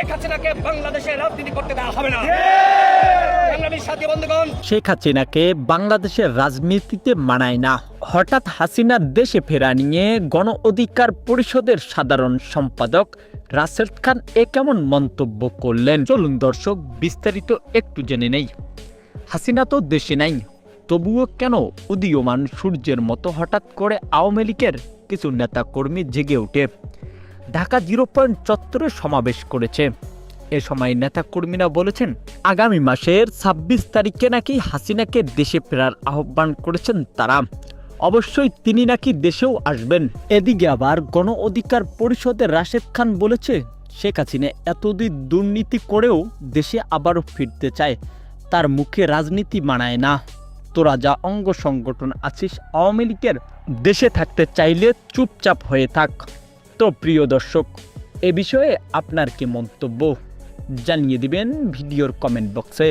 শেখ হাসিনাকে বাংলাদেশে রাজনীতি করতে দেওয়া হবে না। সংগ্রামী সাথী বন্ধুগণ। শেখ হাসিনাকে বাংলাদেশের রাজনীতিতে মানায় না। হঠাৎ হাসিনার দেশে ফেরা নিয়ে গণ অধিকার পরিষদের সাধারণ সম্পাদক রাসেল খান এ কেমন মন্তব্য করলেন? চলুন দর্শক বিস্তারিত একটু জেনে নেই। হাসিনা তো দেশে নাই তবুও কেন উদীয়মান সূর্যের মতো হঠাৎ করে আওয়ামী লীগের কিছু নেতাকর্মী জেগে ওঠে? ঢাকা জিরো পয়েন্ট চত্বরে সমাবেশ করেছে। এ সময় নেতাকর্মীরা বলেছেন, আগামী মাসের ছাব্বিশ তারিখে নাকি হাসিনাকে দেশে ফেরার আহ্বান করেছেন তারা। অবশ্যই তিনি নাকি দেশেও আসবেন। এদিকে আবার গণ অধিকার পরিষদের রাশেদ খান বলেছে, শেখ হাসিনা এতদিন দুর্নীতি করেও দেশে আবারও ফিরতে চায়। তার মুখে রাজনীতি মানায় না। তোরা যা অঙ্গ সংগঠন আছিস, আওয়ামী লীগের দেশে থাকতে চাইলে চুপচাপ হয়ে থাক। তো প্রিয় দর্শক এ বিষয়ে আপনার কি মন্তব্য? জানিয়ে দিবেন ভিডিওর কমেন্ট বক্সে